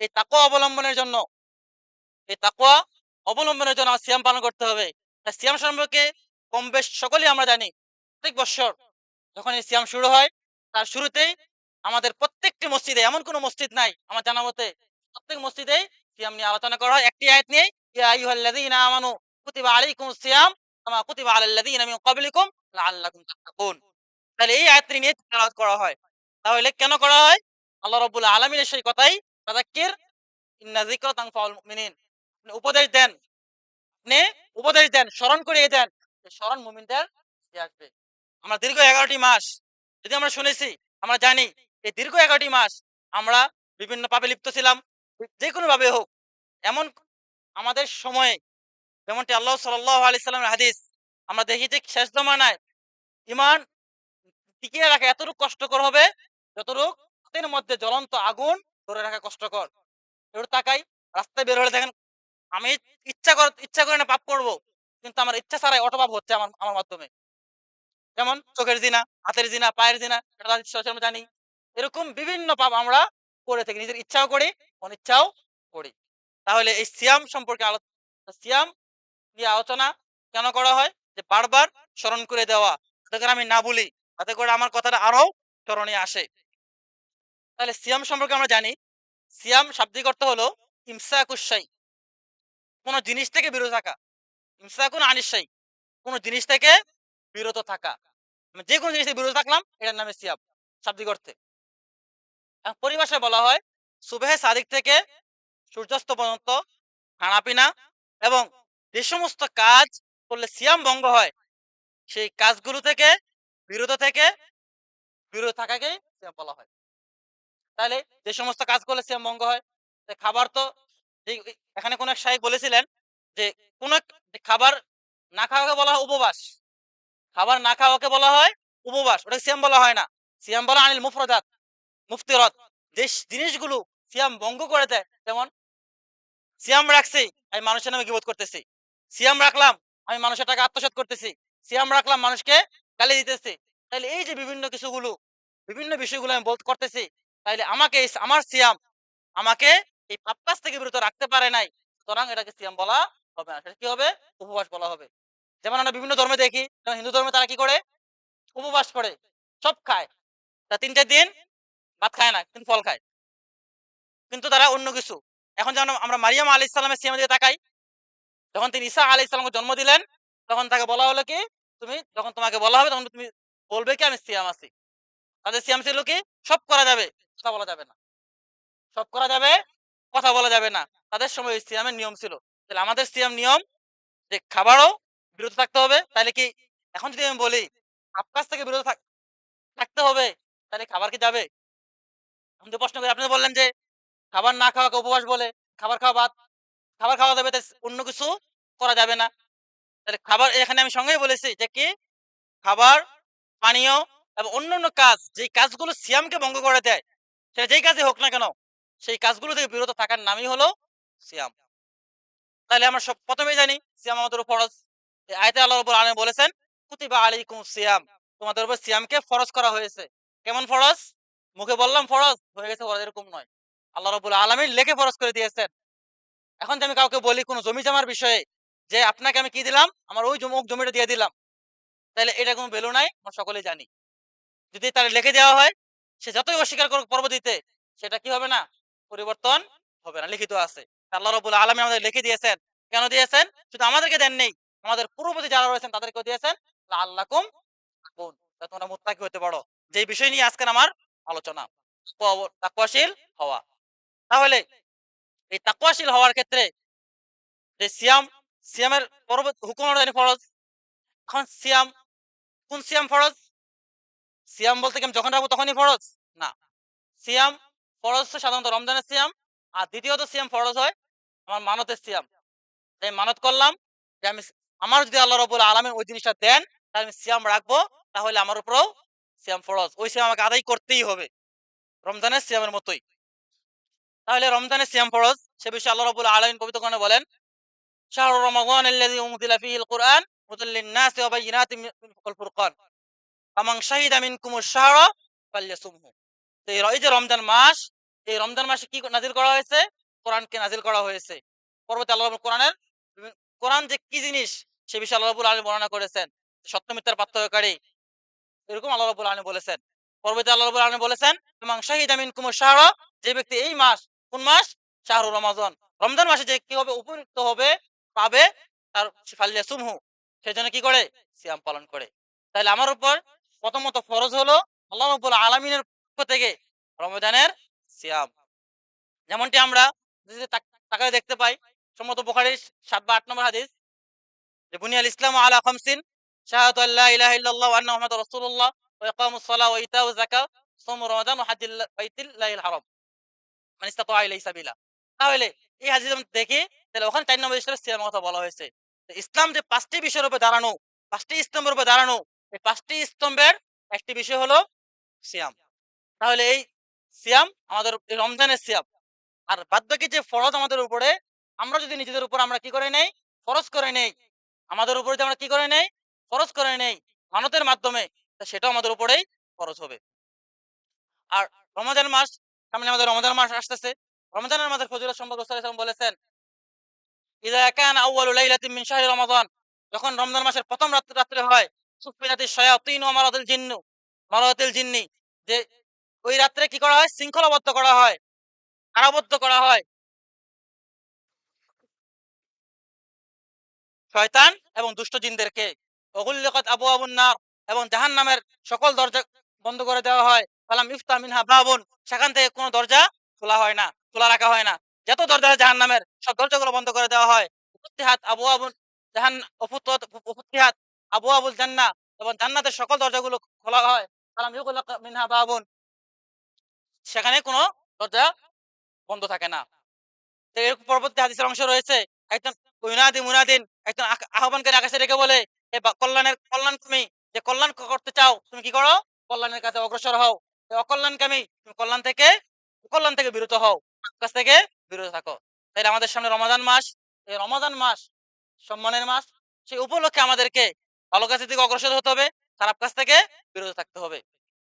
এই তাকওয়া অবলম্বনের জন্য, এই তাকওয়া অবলম্বনের জন্য সিয়াম পালন করতে হবে। সিয়াম সম্পর্কে কম বেশ সকলেই আমরা জানি। প্রত্যেক বছর যখন এই সিয়াম শুরু হয়, তার শুরুতেই আমাদের প্রত্যেকটি মসজিদে, এমন কোনো মসজিদ নাই আমার জানা মতে, প্রত্যেক মসজিদে সিয়াম নিয়ে আলোচনা করা হয়। একটি আয়াত নিয়ে, ইয়া আমানু কুতিবা আলাইকুমুস সিয়াম কামা কুতিবা আলাল্লাযীনা মিন ক্বাবলিকুম লাআল্লাকুম তাত্তাকুন। তাহলে এই আয়াতটি নিয়ে করা হয়। তাহলে কেন করা হয়? আল্লাহ রাব্বুল আলামিনের সেই কথাই ফাযাক্কির ইন্না যিকরা তানফাউল মুমিনিন। আপনি উপদেশ দেন। আপনি উপদেশ দেন, স্মরণ করিয়ে দেন। স্মরণ মুমিনদের আসবে। আমরা দীর্ঘ এগারোটি মাস, যদি আমরা শুনেছি, আমরা জানি, এই দীর্ঘ এগারোটি মাস আমরা বিভিন্ন পাপে লিপ্ত ছিলাম, যে কোনো ভাবে হোক। এমন আমাদের সময়ে, যেমনটি আল্লাহ সাল্লাহ আলি সাল্লামের হাদিস, আমরা দেখি যে শেষ জমানায় ইমান টিকিয়ে রাখা এতটুকু কষ্টকর হবে, যতটুকু হাতের মধ্যে জ্বলন্ত আগুন ধরে রাখা কষ্টকর। একটু তাকাই, রাস্তায় বের হলে দেখেন আমি ইচ্ছা কর, ইচ্ছা করে না পাপ করব, কিন্তু আমার ইচ্ছা ছাড়াই অটো পাপ হচ্ছে আমার আমার মাধ্যমে। যেমন চোখের জিনা, হাতের জিনা, পায়ের জিনা, এটা আমরা জানি। এরকম বিভিন্ন পাপ আমরা করে থাকি, নিজের ইচ্ছাও করি, অনিচ্ছাও করি। তাহলে এই সিয়াম সম্পর্কে আলোচনা সিয়াম নিয়ে আলোচনা কেন করা হয়? যে বারবার স্মরণ করে দেওয়া, যাতে করে আমি না ভুলি তাতে করে আমার কথাটা আরও স্মরণে আসে। তাহলে সিয়াম সম্পর্কে আমরা জানি। সিয়াম শাব্দিক অর্থ হলো ইমসাকুসাই কোন জিনিস থেকে বিরত থাকা। ইমসাকুন আনিসাই কোন জিনিস থেকে বিরত থাকা। যে কোনো জিনিস থেকে বিরত থাকলাম, এটার নামে সিয়াম শাব্দিক অর্থে। পরিভাষায় বলা হয়, সুবেহে সাদিক থেকে সূর্যাস্ত পর্যন্ত খানাপিনা এবং যে সমস্ত কাজ করলে সিয়াম ভঙ্গ হয়, সেই কাজগুলো থেকে, বিরত থেকে, বিরত থাকাকে সিয়াম বলা হয়। তাহলে যে সমস্ত কাজ করলে সিয়াম ভঙ্গ হয় খাবার তো এখানে কোন এক সাহেব বলেছিলেন যে কোন খাবার না খাওয়াকে বলা হয় উপবাস। খাবার না খাওয়াকে বলা হয় উপবাস। ওটাকে সিয়াম বলা হয় না। সিয়াম বলা আনিল মুফরদাত, মুফতিরত। যে জিনিসগুলো সিয়াম ভঙ্গ করে দেয়, যেমন সিয়াম রাখছি, আমি মানুষের নামে গিবোধ করতেছি। সিয়াম রাখলাম, আমি মানুষের টাকা আত্মসাৎ করতেছি। সিয়াম রাখলাম, মানুষকে গালি দিতেছি। তাহলে এই যে বিভিন্ন কিছুগুলো, বিভিন্ন বিষয়গুলো আমি বলতে করতেছি তাইলে আমাকে আমার সিয়াম আমাকে এই পাপ কাজ থেকে বিরত রাখতে পারে নাই। সুতরাং এটাকে সিয়াম বলা হবে না। সেটা কি হবে? উপবাস বলা হবে। যেমন আমরা বিভিন্ন ধর্মে দেখি, যেমন হিন্দু ধর্মে তারা কি করে? উপবাস করে, সব খায়। তা তিনটে দিন ভাত খায় না, কিন্তু ফল খায়। কিন্তু তারা অন্য কিছু। এখন যেমন আমরা মারিয়াম আলি ইসলামের সিয়ামের দিকে তাকাই, যখন তিনি ঈসা আলি ইসলামকে জন্ম দিলেন, তখন তাকে বলা হলো কি, তুমি যখন তোমাকে বলা হবে, তখন তুমি বলবে কি, আমি সিয়াম আছি। তাদের সিয়াম ছিল কি সব করা যাবে, কথা বলা যাবে না। সব করা যাবে, কথা বলা যাবে না। তাদের সময় সিয়ামের নিয়ম ছিল। তাহলে আমাদের সিয়াম নিয়ম যে খাবারও বিরত থাকতে হবে, তাহলে কি এখন যদি আমি বলি আপনার থেকে বিরত থাকতে হবে, তাহলে খাবার কি যাবে? আমি তো প্রশ্ন করি, আপনি বললেন যে খাবার না খাওয়াকে উপবাস বলে, খাবার খাওয়া বাদ, খাবার খাওয়া যাবে অন্য কিছু করা যাবে না। তাহলে খাবার, এখানে আমি সঙ্গেই বলেছি যে কি? খাবার, পানীয় এবং অন্যান্য কাজ, যেই কাজগুলো সিয়ামকে ভঙ্গ করে দেয় সেটা যেই কাজই হোক না কেন, সেই কাজগুলো থেকে বিরত থাকার নামই হলো সিয়াম। তাহলে আমরা সব প্রথমেই জানি, সিয়াম আমাদের ফরজ। আয়তে আল্লাহ রাব্বুল আলামিন বলেছেন, কুতিবা আলাইকুম সিয়াম। তোমাদের উপর সিয়ামকে ফরজ করা হয়েছে। কেমন ফরজ? মুখে বললাম ফরজ, হয়ে গেছে ফরজ, এরকম নয়। আল্লাহ রাব্বুল আলামিন লেখে ফরজ করে দিয়েছেন। এখন আমি কাউকে বলি কোনো জমি জমার বিষয়ে, যে আপনাকে আমি কি দিলাম? আমার ওই জমুক জমিটা দিয়ে দিলাম। তাহলে এটা কোনো ভ্যালু নাই, আমরা সকলেই জানি। যদি তার লিখে দেওয়া হয়, সে যতই অস্বীকার করুক পরবর্তীতে, সেটা কি হবে না? পরিবর্তন হবে না, লিখিত আছে। আল্লাহ রবুল আলমী আমাদের লিখে দিয়েছেন। কেন দিয়েছেন? শুধু আমাদেরকে দেন নেই আমাদের পূর্ববর্তী যারা রয়েছেন তাদেরকেও দিয়েছেন। আল্লাহকুম তোমরা মুত্তাকি হতে পারো। যে বিষয় নিয়ে আজকের আমার আলোচনা তাকওয়াশীল হওয়া। তাহলে এই তাকওয়াশীল হওয়ার ক্ষেত্রে যে সিয়াম, সিয়ামের পরবর্তী হুকুম ফরজ। এখন সিয়াম, কোন সিয়াম ফরজ? সিয়াম বলতে কি যখন রাখব তখনই ফরজ? না। সিয়াম ফরজ সাধারণত রমজানের সিয়াম, আর দ্বিতীয়ত সিয়াম ফরজ হয় আমার মানতের সিয়াম। আমি মানত করলাম যে আমি আমার যদি আল্লাহ রবুল আলমের ওই জিনিসটা দেন, তাহলে আমি সিয়াম রাখব, তাহলে আমার উপরেও সিয়াম ফরজ। ওই সিয়াম আমাকে আদায় করতেই হবে, রমজানের সিয়ামের মতোই। তাহলে রমজানের সিয়াম ফরজ, সে বিষয়ে আল্লাহ রবুল আলমিন পবিত্র কোরআনে বলেন, শাহরু রমাদান আল্লাযী উনজিলা ফীহিল কুরআন হুদাল লিন-নাসি ফুরকান। ফামান শাহিদা মিনকুমুশ শাহরা ফালইয়াসুমহু তো এই যে রমজান মাস, এই রমজান মাসে কি নাজিল করা হয়েছে? কোরআনকে নাজিল করা হয়েছে। আল্লাহ কোরআনের, কোরআন যে কি জিনিস, সে বিষয়ে আলামিন বর্ণনা করেছেন। সত্য, মিথ্যার পার্থক্যকারী। এরকম আলামিন বলেছেন। আলামিন বলেছেন শাহিদা মিনকুম শাহরা যে ব্যক্তি এই মাস, কোন মাস? শাহরু রমাজন। রমজান মাসে যে কি হবে, উপযুক্ত হবে, পাবে, তার ফালিয়া সুমহু সেজন্য কি করে? সিয়াম পালন করে। তাহলে আমার উপর প্রথমত ফরজ হলো আল্লাহ রাব্বুল আলামিনের পক্ষ থেকে রমজানের সিয়াম। যেমনটি আমরা তাক- দেখতে পাই, সম্মত বুখারীর সাত বা আট নম্বর হাদিস, যে, বুনিয়াল ইসলাম আলা আল্লাহ ইলাহা আন্না মুহাম্মাদুর রাসূলুল্লাহ ওয়া ইকামুস সালাহ ওয়া যাকাত সাওম রমাদান ওয়া হাজ্জুল হারাম। মানে ইস্তাতা সাবিলা। তাহলে এই হাদিস আমরা দেখি, তাহলে ওখানে চার নম্বর ইসলামের সিয়ামের কথা বলা হয়েছে। ইসলাম যে পাঁচটি বিষয়ের উপর দাঁড়ানো, পাঁচটি স্তম্ভের উপর দাঁড়ানো এই পাঁচটি স্তম্ভের একটি বিষয় হলো সিয়াম। তাহলে এই সিয়াম আমাদের রমজানের সিয়াম। আর বাদ বাকি যে ফরজ আমাদের উপরে, আমরা যদি নিজেদের উপর আমরা কি করে নেই? ফরজ করে নেই। আমাদের উপরে যে আমরা কি করে নেই? ফরজ করে নেই। মানতের মাধ্যমে সেটাও আমাদের উপরেই ফরজ হবে। আর রমজান মাস সামনে আমাদের রমজান মাস আসতেছে। রমজানের মাসের ফজিলত সম্পর্কে সাল্লাল্লাহু বলেছেন, ইযা কানা আউয়ালু লাইলাতিন মিন শাহরি রমাদান। যখন রমজান মাসের প্রথম রাত্রে হয় শায়াতিন এবং দুষ্ট জিনদেরকে আবু এবং জাহান্নামের সকল দরজা বন্ধ করে দেওয়া হয়। ফালাম ইফতা মিনহা সেখান থেকে কোনো দরজা খোলা হয় না, খোলা রাখা হয় না। যত দরজা আছে জাহান্নামের, সব দরজাগুলো বন্ধ করে দেওয়া হয়। উফতিহাত আবু আবুন জাহান উফতিহাত আবু আবুল জান্নাহ এবং জান্নাতের সকল দরজাগুলো খোলা হয়। ইউগলাক মিনহা বাবুন। সেখানে কোনো দরজা বন্ধ থাকে না। তো এর পরবর্তী হাদিসের অংশ রয়েছে, একজন মুনাদি মুনাদিন একজন আহ্বানকারী আকাশে রেখে বলে, এ কল্যাণের, কল্যাণ তুমি, যে কল্যাণ করতে চাও, তুমি কি করো? কল্যাণের কাছে অগ্রসর হও। অকল্যাণকামী তুমি কল্যাণ থেকে কল্যাণ থেকে বিরত হও। কাছ থেকে বিরত থাকো। তাইলে আমাদের সামনে রমাদান মাস, এই রমাদান মাস, সম্মানের মাস, সেই উপলক্ষে আমাদেরকে ভালো কাজের দিকে অগ্রসর হতে হবে খারাপ কাছ থেকে বিরত থাকতে হবে।